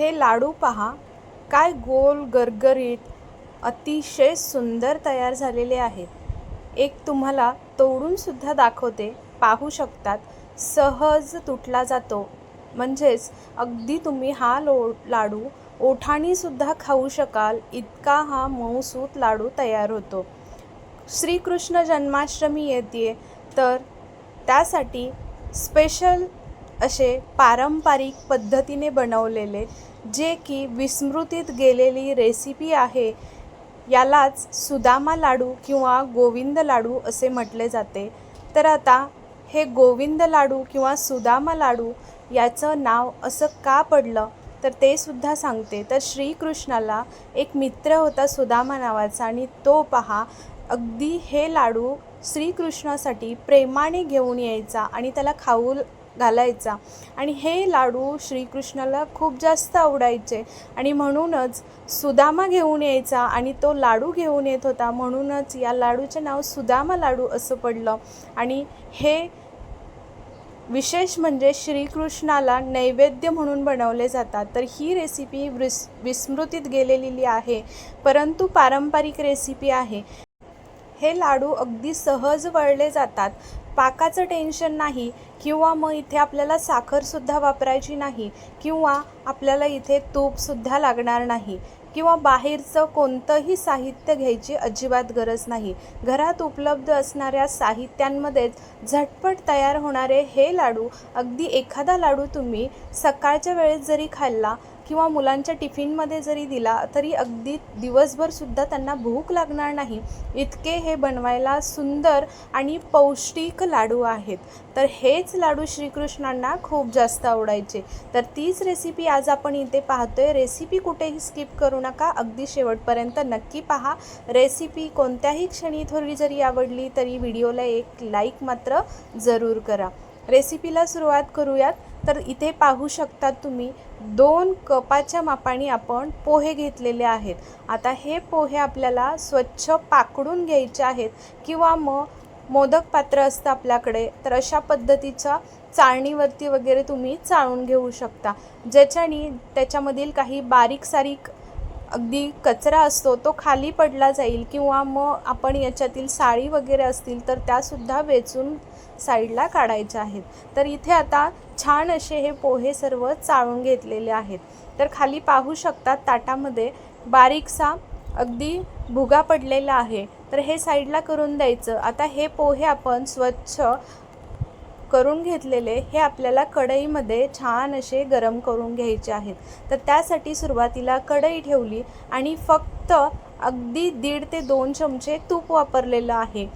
हे लाडू पहा. काय गोल गरगरीत अतिशय सुंदर तयार झालेले आहेत. एक तुम्हाला तोडूनसुद्धा दाखवते. पाहू शकतात. सहज तुटला जातो. म्हणजेच अगदी तुम्ही हा लो लाडू ओठाणीसुद्धा खाऊ शकाल. इतका हा मऊसूत लाडू तयार होतो. श्रीकृष्ण जन्माष्टमी येते. तर त्यासाठी स्पेशल असे पारंपरिक पद्धतीने बनवलेले जे की विस्मृतीत गेलेली रेसिपी आहे यालाच सुदामा लाडू किंवा गोविंद लाडू असे म्हटले जाते. तर आता हे गोविंद लाडू किंवा सुदामा लाडू याचं नाव असं का पडलं? तर ते सुद्धा सांगते. तर श्रीकृष्णाला एक मित्र होता सुदामा नावाचा आणि तो पहा अगदी हे लाडू श्रीकृष्णासाठी प्रेमाने घेऊन यायचा आणि त्याला खाऊ घालायचा. आणि हे लाडू श्रीकृष्णाला खूप जास्त आवडायचे. आणि म्हणूनच सुदामा घेऊन यायचा आणि तो लाडू घेऊन येत होता. म्हणूनच या लाडूचे नाव सुदामा लाडू असं पडलं. आणि हे विशेष म्हणजे श्रीकृष्णाला नैवेद्य म्हणून बनवले जातात. तर ही रेसिपी विस विस्मृतीत गेलेली आहे. परंतु पारंपरिक रेसिपी आहे. हे लाडू अगदी सहज वळले जातात. पाकाचं टेन्शन नाही किंवा मग इथे आपल्याला साखरसुद्धा वापरायची नाही किंवा आपल्याला इथे तूपसुद्धा लागणार नाही किंवा बाहेरचं कोणतंही साहित्य घ्यायची अजिबात गरज नाही. घरात उपलब्ध असणाऱ्या साहित्यांमध्येच झटपट तयार होणारे हे लाडू अगदी एखादा लाडू तुम्ही सकाळच्या वेळेस जरी खाल्ला किंवा मुलांच्या टिफिनमध्ये जरी दिला तरी अगदी दिवसभरसुद्धा त्यांना भूक लागणार नाही. इतके हे बनवायला सुंदर आणि पौष्टिक लाडू आहेत. तर हेच लाडू श्रीकृष्णांना खूप जास्त आवडायचे. तर तीच रेसिपी आज आपण इथे पाहतोय. रेसिपी कुठेही स्किप करू नका. अगदी शेवटपर्यंत नक्की पहा. रेसिपी कोणत्याही क्षणी थोडी जरी आवडली तरी व्हिडिओला एक लाईक मात्र जरूर करा. रेसिपीला सुरुवात करूयात. तर इथे पाहू शकता तुम्ही दोन कपाच्या मापाने आपण पोहे घेतलेले आहेत. आता हे पोहे आपल्याला स्वच्छ पाकडून घ्यायचे आहेत किंवा मग मोदक पात्र असतं आपल्याकडे तर अशा पद्धतीचा चाळणीवरती वगैरे तुम्ही चाळून घेऊ शकता. ज्याच्याने त्याच्यामधील काही बारीक सारीक अगदी कचरा असतो तो खाली पडला जाईल किंवा मग आपण याच्यातील साळी वगैरे असतील तर त्यासुद्धा वेचून साईडला काढायचे आहेत. तर इथे आता छान असे हे पोहे सर्व चाळून घेतलेले आहेत. तर खाली पाहू शकतात ताटामध्ये बारीकसा अगदी भुगा पडलेला आहे. तर हे साईडला करून द्यायचं. आता हे पोहे आपण स्वच्छ करून घेतलेले हे आपल्याला कढईमध्ये छान असे गरम करून घ्यायचे आहेत. तर त्यासाठी सुरुवातीला कढई ठेवली आणि फक्त अगदी दीड ते दोन चमचे तूप वापरलेलं आहे.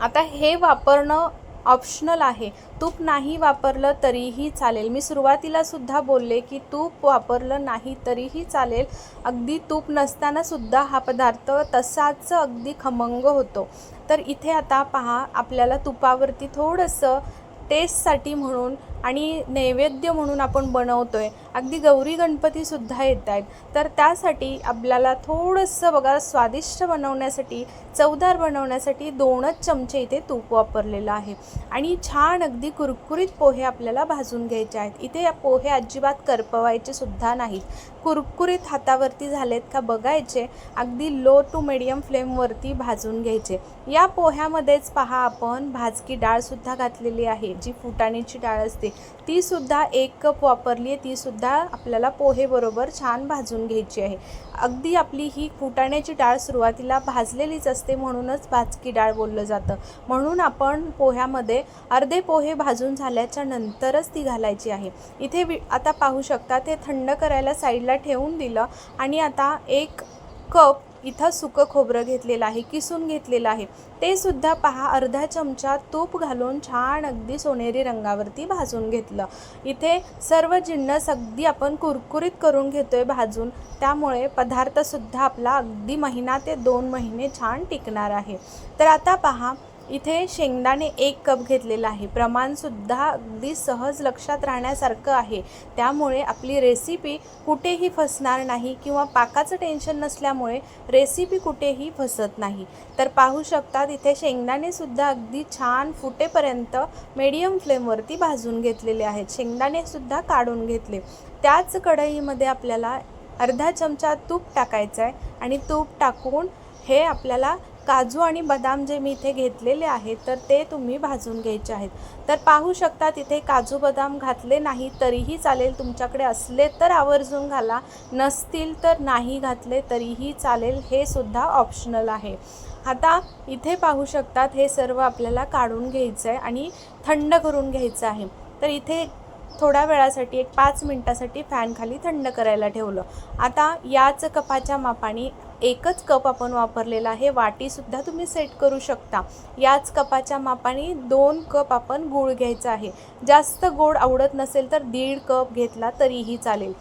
आता हे वापरणं ऑप्शनल आहे. तूप नाही वापरलं तरीही चालेल. मी सुरुवातीला सुद्धा बोलले की तूप वापरलं नाही तरीही चालेल. अगदी तूप नसतानासुद्धा हा पदार्थ तसाच अगदी खमंग होतो. तर इथे आता पहा आपल्याला तुपावरती थोडंसं टेस्टसाठी म्हणून आणि नैवेद्य म्हणून आपण बनवतो आहे अगदी गौरी गणपतीसुद्धा येत आहेत. तर त्यासाठी आपल्याला थोडंसं बघा स्वादिष्ट बनवण्यासाठी चवदार बनवण्यासाठी दोनच चमचे इथे तूप वापरलेलं आहे. आणि छान अगदी कुरकुरीत पोहे आपल्याला भाजून घ्यायचे आहेत. इथे या पोहे अजिबात करपवायचे सुद्धा नाहीत. कुरकुरीत हातावरती झालेत का बघायचे. अगदी लो टू मिडियम फ्लेमवरती भाजून घ्यायचे. या पोह्यामध्येच पहा आपण भाजकी डाळसुद्धा घातलेली आहे. जी फुटाण्याची डाळ असते. तीसुद्धा एक कप वापरली आहे. तीसुद्धा आपल्याला पोहेबरोबर छान भाजून घ्यायची आहे. अगदी आपली ही फुटाण्याची डाळ सुरुवातीला भाजलेलीच असते म्हणूनच भाजकी डाळ बोललं जातं. म्हणून आपण पोह्यामध्ये अर्धे पोहे भाजून झाल्याच्या नंतरच ती घालायची आहे. इथे वि आता पाहू शकता ते थंड करायला साईडला ठेवून दिलं आणि आता एक कप इथं सुकं खोबरं घेतलेलं आहे किसून घेतलेलं आहे. ते सुद्धा पहा अर्धा चमचा तूप घालून छान अगदी सोनेरी रंगावरती भाजून घेतलं. इथे सर्व जिन्नस अगदी आपण कुरकुरीत करून घेतोय भाजून. त्यामुळे पदार्थसुद्धा आपला अगदी महिना ते दोन महिने छान टिकणार आहे. तर आता पहा इथे शेंगदाणे एक कप घेतलेला आहे. प्रमाणसुद्धा अगदी सहज लक्षात राहण्यासारखं आहे. त्यामुळे आपली रेसिपी कुठेही फसणार नाही किंवा पाकाचं टेन्शन नसल्यामुळे रेसिपी कुठेही फसत नाही. तर पाहू शकतात इथे शेंगदाणेसुद्धा अगदी छान फुटेपर्यंत मीडियम फ्लेमवरती भाजून घेतलेले आहेत. शेंगदाणेसुद्धा काढून घेतले. त्याच कढईमध्ये आपल्याला अर्धा चमचा तूप टाकायचं आहे आणि तूप टाकून हे आपल्याला काजू आणि बदाम जे मी इथे घेतलेले आहेत तर ते तुम्ही भाजून घ्यायचे आहेत. तर पाहू शकता तिथे काजू बदाम घातले नाही तरीही चालेल. तुमच्याकडे असले तर आवर्जून घाला. नसतील तर नाही घातले तरीही चालेल. हे सुद्धा ऑप्शनल आहे. आता इथे पाहू शकतात हे सर्व आपल्याला काढून घ्यायचं आहे आणि थंड करून घ्यायचं आहे. तर इथे थोड्या वेळासाठी एक पाच मिनटासाठी फॅनखाली थंड करायला ठेवलं. आता याच कपाच्या मापाने एकच कप आपण वापरलेला आहे. वाटीसुद्धा तुम्ही सेट करू शकता. याच कपाच्या मापाने दोन कप आपण गूळ घ्यायचा आहे. जास्त गोड आवडत नसेल तर दीड कप घेतला तरीही चालेल.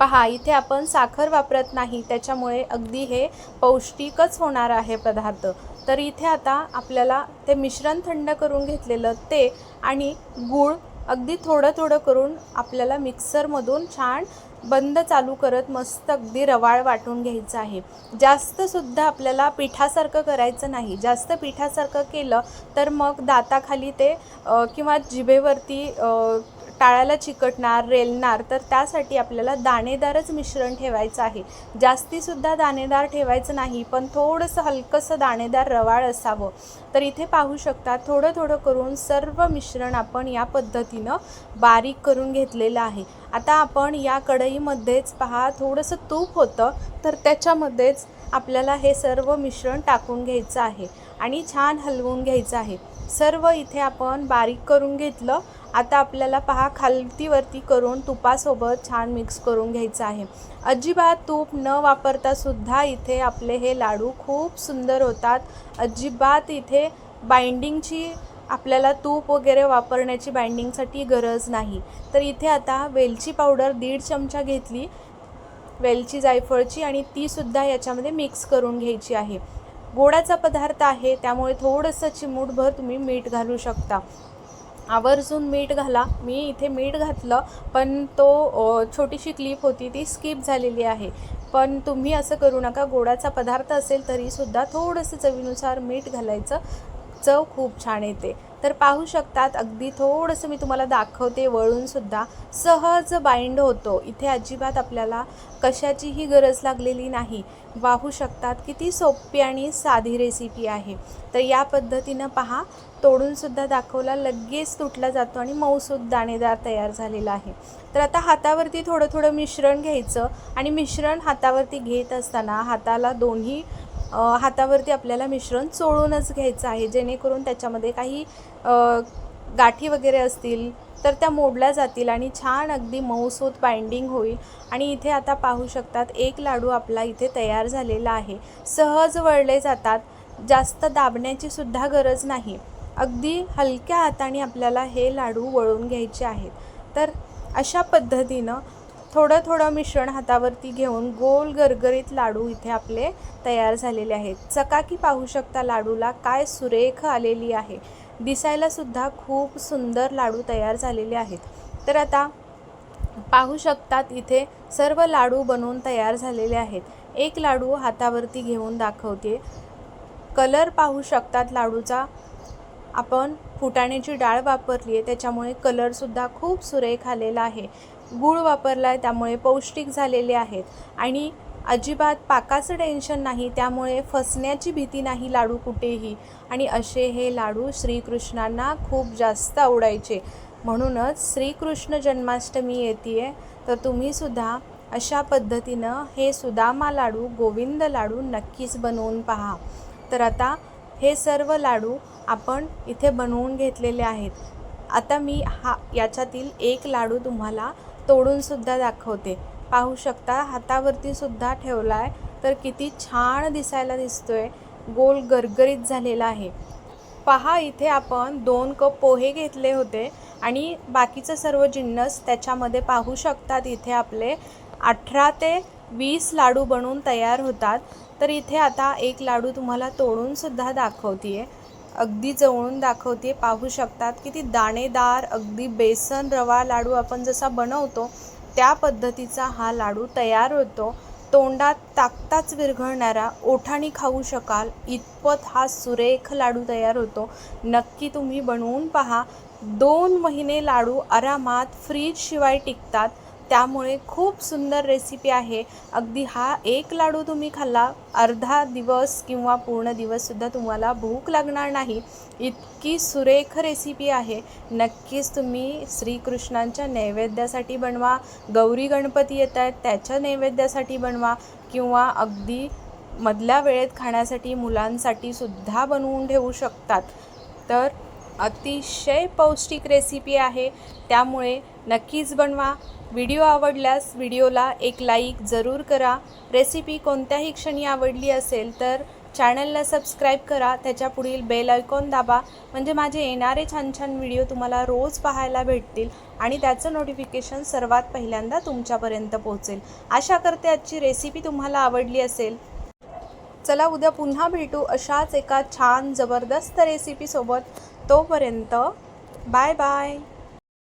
पहा इथे आपण साखर वापरत नाही. त्याच्यामुळे अगदी हे पौष्टिकच होणार आहे पदार्थ. तर इथे आता आपल्याला ते मिश्रण थंड करून घेतलेलं ते आणि गूळ अगदी थोडं थोडं करून आपल्याला मिक्सरमधून छान बंद चालू करत मस्त अगदी रवाळ वाटून घ्यायचं आहे. जास्तसुद्धा आपल्याला पिठासारखं करायचं नाही. जास्त पिठासारखं केलं तर मग दाताखाली ते किंवा जिभेवरती टाळ्याला चिकटणार रेलणार तर त्यासाठी आपल्याला दाणेदारच मिश्रण ठेवायचं आहे. जास्तीसुद्धा दाणेदार ठेवायचं नाही पण थोडंसं हलकंसं दाणेदार रवाळ असावं. तर इथे पाहू शकता थोडं थोडं करून सर्व मिश्रण आपण या पद्धतीनं बारीक करून घेतलेलं आहे. आता आपण या कढईमध्येच पहा थोडंसं तूप होतं तर त्याच्यामध्येच आपल्याला हे सर्व मिश्रण टाकून घ्यायचं आहे आणि छान हलवून घ्यायचं आहे. सर्व इथे आपण बारीक करून घेतलं आता आपल्याला पहा खालतीवरती करून तुपासोबत छान मिक्स करून घ्यायचं आहे. अजिबात तूप न वापरता सुद्धा इथे आपले हे लाडू खूप सुंदर होतात. अजिबात इथे बाइंडिंगची आपल्याला तूप वगैरे वापरण्याची बाइंडिंगसाठी गरज नाही. तर इथे आता वेलची पावडर दीड चमचा घेतली वेलची जायफळची आणि तीसुद्धा याच्यामध्ये मिक्स करून घ्यायची आहे. गोडाचा पदार्थ आहे त्यामुळे थोडंसं चिमूटभर तुम्ही मीठ घालू शकता. आवर्जून मीठ घाला. मी इथे मीठ घातलं पण तो छोटीशी क्लिप होती ती स्किप झालेली आहे. पण तुम्ही असं करू नका. गोडाचा पदार्थ असेल तरीसुद्धा थोडंसं चवीनुसार मीठ घालायचं. चव खूप छान येते. तर पाहू शकतात अगदी थोडंसं मी तुम्हाला दाखवते वळूनसुद्धा सहज बाइंड होतो. इथे अजिबात आपल्याला कशाचीही गरज लागलेली नाही. पाहू शकतात किती सोपी आणि साधी रेसिपी आहे. तर या पद्धतीनं पहा तोडूनसुद्धा दाखवला लगेच तुटला जातो आणि मऊसूद दाणेदार तयार झालेला आहे. तर आता हातावरती थोडं थोडं मिश्रण घ्यायचं आणि मिश्रण हातावरती घेत असताना हाताला दोन्ही हातावरती आपल्याला मिश्रण चोळूनच घ्यायचं आहे. जेणेकरून त्याच्यामध्ये काही गाठी वगैरे असतील तर त्या मोडल्या जातील आणि छान अगदी मऊसूत बाइंडिंग होईल. आणि इथे आता पाहू शकतात एक लाडू आपला इथे तयार झालेला आहे. सहज वळले जातात जास्त दाबण्याची सुद्धा गरज नाही. अगदी हलक्या हाताने आपल्याला हे लाडू वळून घ्यायचे आहेत. तर अशा पद्धतीनं थोडं थोडं मिश्रण हातावरती घेऊन गोल गरगरीत लाडू इथे आपले तयार झालेले आहेत. चकाकी पाहू शकता लाडूला काय सुरेख आलेली आहे. दिसायला सुद्धा खूप सुंदर लाडू तयार झालेले आहेत. तर आता पाहू शकतात इथे सर्व लाडू बनवून तयार झालेले आहेत. एक लाडू हातावरती घेऊन दाखवते. कलर पाहू शकतात लाडूचा. आपण फुटाण्याची डाळ वापरली आहे त्याच्यामुळे कलरसुद्धा खूप सुरेख आलेला आहे. गूळ वापरला आहे त्यामुळे पौष्टिक झालेले आहेत. आणि अजिबात पाकाचं टेन्शन नाही त्यामुळे फसण्याची भीती नाही लाडू कुठेही. आणि असे हे लाडू श्रीकृष्णांना खूप जास्त आवडायचे. म्हणूनच श्रीकृष्ण जन्माष्टमी येते आहे तर तुम्हीसुद्धा अशा पद्धतीनं हे सुदामा लाडू गोविंद लाडू नक्कीच बनवून पहा. तर आता हे सर्व लाडू आपण इथे बनवून घेतलेले आहेत. आता मी हा याच्यातील एक लाडू तुम्हाला तोडूनसुद्धा दाखवते. पाहू शकता हातावरती सुद्धा ठेवला आहे तर किती छान दिसायला दिसतोय. गोल गरगरीत झालेला आहे. पहा इथे आपण दोन कप पोहे घेतले होते आणि बाकीचं सर्व जिन्नस त्याच्यामध्ये पाहू शकतात. इथे आपले अठरा ते वीस लाडू बनवून तयार होतात. तर इथे आता एक लाडू तुम्हाला तोडूनसुद्धा दाखवते आहे अगदी जवळून दाखवते. पाहू शकतात किती दाणेदार अगदी बेसन रवा लाडू आपण जसा बनवतो त्या पद्धतीचा हा लाडू तयार होतो. तोंडात ताकताच विरघळणारा ओठाणी खाऊ शकाल इतपत हा सुरेख लाडू तयार होतो. नक्की तुम्ही बनवून पहा. दोन महिने लाडू आरामात फ्रीजशिवाय टिकतात. त्यामुळे खूप सुंदर रेसिपी आहे. अगदी हा एक लाडू तुम्ही खाल्ला अर्धा दिवस किंवा पूर्ण दिवससुद्धा तुम्हाला भूक लागणार नाही. इतकी सुरेख रेसिपी आहे. नक्कीच तुम्ही श्रीकृष्णांच्या नैवेद्यासाठी बनवा गौरी गणपती येत आहेत त्याच्या नैवेद्यासाठी बनवा किंवा अगदी मधल्या वेळेत खाण्यासाठी मुलांसाठी सुद्धा बनवून ठेवू शकतात. तर अतिशय पौष्टिक रेसिपी आहे. त्यामुळे नक्कीच बनवा. व्हिडिओ आवडल्यास व्हिडिओला एक लाईक जरूर करा. रेसिपी कोणत्याही क्षणी आवडली असेल तर चॅनलला सबस्क्राईब करा. त्याच्या पुढील बेल आयकॉन दाबा. म्हणजे माझे येणारे छान छान व्हिडिओ तुम्हाला रोज पाहायला भेटतील आणि त्याचं नोटिफिकेशन सर्वात पहिल्यांदा तुमच्यापर्यंत पोहोचेल. आशा करते आजची रेसिपी तुम्हाला आवडली असेल. चला उद्या पुन्हा भेटू अशाच एका छान जबरदस्त रेसिपीसोबत तोपर्यंत बाय बाय